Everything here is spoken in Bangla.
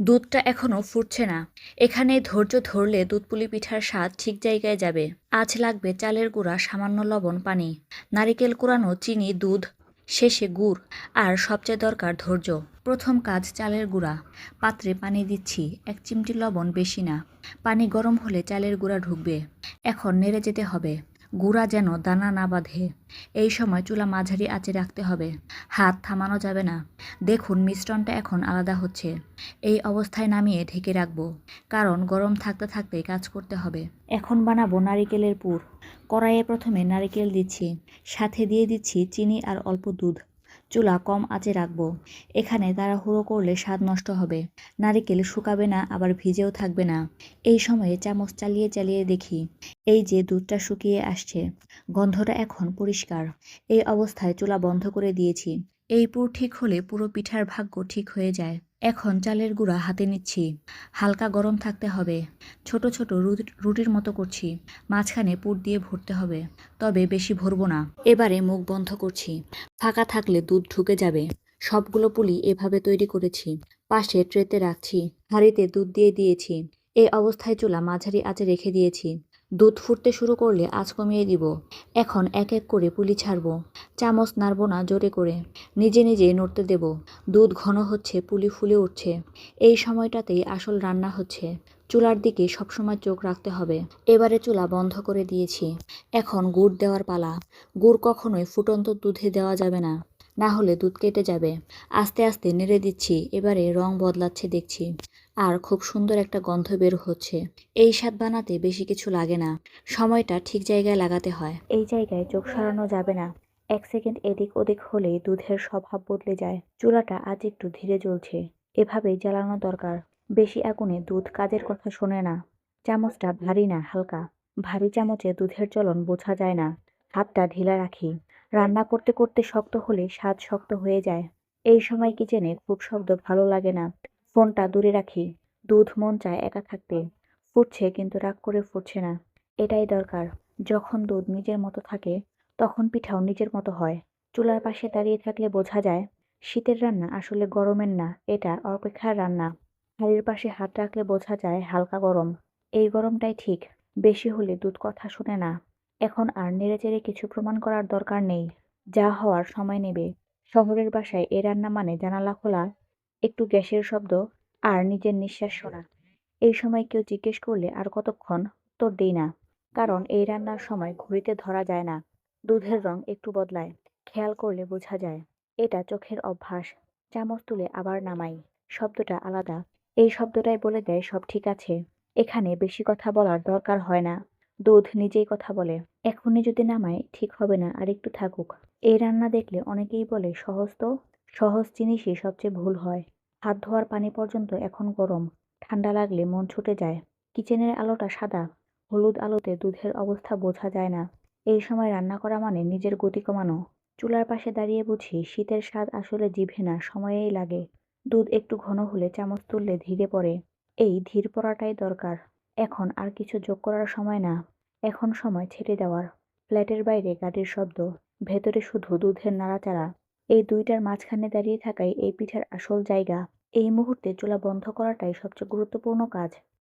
দুধটা এখনও ফুটছে না। এখানে ধৈর্য ধরলে দুধপুলি পিঠার স্বাদ ঠিক জায়গায় যাবে। আজ লাগবে চালের গুঁড়া, সামান্য লবণ, পানি। নারিকেল কুড়ানো চিনি, দুধ, শেষে গুড় আর সবচেয়ে দরকার ধৈর্য। প্রথম কাজ চালের গুঁড়া। পাত্রে পানি দিচ্ছি, এক চিমটি লবণ বেশি না। পানি গরম হলে চালের গুঁড়া ঢুকবে। এখন নেড়ে যেতে হবে। গুঁড়া যেন দানা না বাঁধে। এই সময় চুলা মাঝারি আঁচে রাখতে হবে। হাত থামানো যাবে না। দেখুন, মিশ্রণটা এখন আলাদা হচ্ছে। এই অবস্থায় নামিয়ে ঢেকে রাখব। কারণ গরম থাকতে থাকতে কাজ করতে হবে। এখন বানাবো নারিকেলের পুর। কড়াইয়ে প্রথমে নারিকেল দিচ্ছি। সাথে দিয়ে দিচ্ছি চিনি আর অল্প দুধ। চুলা কম আঁচে রাখব। এখানে তারা হুড়ো করলে স্বাদ নষ্ট হবে। নারিকেল শুকাবে না, আবার ভিজেও থাকবে না। এই সময়ে চামচ চালিয়ে চালিয়ে দেখি, এই যে দুধটা শুকিয়ে আসছে। গন্ধটা এখন পরিষ্কার। এই অবস্থায় চুলা বন্ধ করে দিয়েছি। এই পুর ঠিক হলে পুরো পিঠার ভাগ্য ঠিক হয়ে যায়। এখন চালের গুঁড়া হাতে নিচ্ছি। হালকা গরম থাকতে হবে। ছোট ছোট রুটি- রুটির মতো করছি। মাঝখানে পুর দিয়ে ভরতে হবে। তবে বেশি ভরবো না। এবারে মুখ বন্ধ করছি। ফাঁকা থাকলে দুধ ঢুকে যাবে। সবগুলো পুলি এভাবে তৈরি করেছি। পাশে ট্রেতে রাখছি। হাঁড়িতে দুধ দিয়ে দিয়েছি। এই অবস্থায় চুলা মাঝারি আঁচে রেখে দিয়েছি। দুধ ফুটতে শুরু করলে আঁচ কমিয়ে দিব। এখন এক এক করে পুলি ছাড়বো। চামচ নাড়বো না, জোরে করে। নিজে নিজে নড়তে দেব। দুধ ঘন হচ্ছে, পুলি ফুলে উঠছে। এই সময়টাতেই আসল রান্না হচ্ছে। চুলার দিকে সবসময় চোখ রাখতে হবে। এবারে চুলা বন্ধ করে দিয়েছি। এখন গুড় দেওয়ার পালা। গুড় কখনোই ফুটন্ত দুধে দেওয়া যাবে না। না হলে দুধ কেটে যাবে। আস্তে আস্তে নেড়ে দিচ্ছি। এবারে রং বদলাচ্ছে দেখছি। আর খুব সুন্দর একটা গন্ধ বের হচ্ছে। এই স্বাদ বানাতে বেশি কিছু লাগে না। সময়টা ঠিক জায়গায় লাগাতে হয়। এই জায়গায় চোখ সরানো যাবে না। এক সেকেন্ড এদিক ওদিক হলেই দুধের স্বভাব বদলে যায়। চুলাটা আজ একটু ধীরে জ্বলছে। এভাবেই জ্বালানো দরকার। বেশি আগুনে দুধ কাজের কথা শোনে না। চামচটা ভারী না, হালকা। ভারী চামচে দুধের চলন বোঝা যায় না। হাতটা ঢিলা রাখি। রান্না করতে করতে শক্ত হলে স্বাদ শক্ত হয়ে যায়। এই সময় কিচেনে খুব শব্দ ভালো লাগে না। ফোনটা দূরে রাখি। দুধ মন চায় একা থাকতে। ফুটছে কিন্তু রাগ করে ফুটছে না। এটাই দরকার। যখন দুধ নিজের মতো থাকে, তখন পিঠাও নিজের মতো হয়। চুলার পাশে দাঁড়িয়ে থাকলে বোঝা যায়, শীতের রান্না আসলে গরমের না, এটা অপেক্ষার রান্না। হাড়ির পাশে হাত রাখলে বোঝা যায় হালকা গরম। এই গরমটাই ঠিক, বেশি হলে দুধ কথা শোনে না। এখন আর নেড়েচেড়ে কিছু প্রমাণ করার দরকার নেই। যা হওয়ার সময় নেবে। শহরের বাসায় এ রান্না মানে জানালা খোলা একটু গ্যাসের শব্দ আর নিজের নিঃশ্বাস শোনা এই সময় কেউ জিজ্ঞেস করলে আর কতক্ষণ? উত্তর দিই না। কারণ এই রান্নার সময় ঘড়িতে ধরা যায় না। দুধের রং একটু বদলায়। খেয়াল করলে বোঝা যায়, এটা চোখের অভ্যাস। চামচ তুলে আবার নামাই। শব্দটা আলাদা। এই শব্দটাই বলে দেয়, সব ঠিক আছে। এখানে বেশি কথা বলার দরকার হয় না। দুধ নিজেই কথা বলে। এখনই যদি নামায় ঠিক হবে না, আর একটু থাকুক। এই রান্না দেখলে অনেকেই বলে, সহজ তো? সহজ জিনিসই সবচেয়ে ভুল হয়। হাত ধোয়ার পানি পর্যন্ত এখন গরম। ঠান্ডা লাগলে মন ছুটে যায়। কিচেনের আলোটা সাদা, হলুদ আলোতে দুধের অবস্থা বোঝা যায় না। এই সময় রান্না করা মানে নিজের গতি কমানো। চুলার পাশে দাঁড়িয়ে বুঝি শীতের স্বাদ আসলে জিভে না, সময়েই লাগে। দুধ একটু ঘন হলে চামচ তুললে ধীরে পড়ে। এই ধীর পড়াটাই দরকার। এখন আর কিছু যোগ করার সময় না। এখন সময় ছেড়ে দেওয়ার। ফ্ল্যাটের বাইরে গাড়ির শব্দ, ভেতরে শুধু দুধের নাড়াচাড়া। এই দুইটার মাঝখানে দাঁড়িয়ে থাকাই এই পিঠার আসল জায়গা। এই মুহূর্তে চুলা বন্ধ করাটাই সবচেয়ে গুরুত্বপূর্ণ কাজ।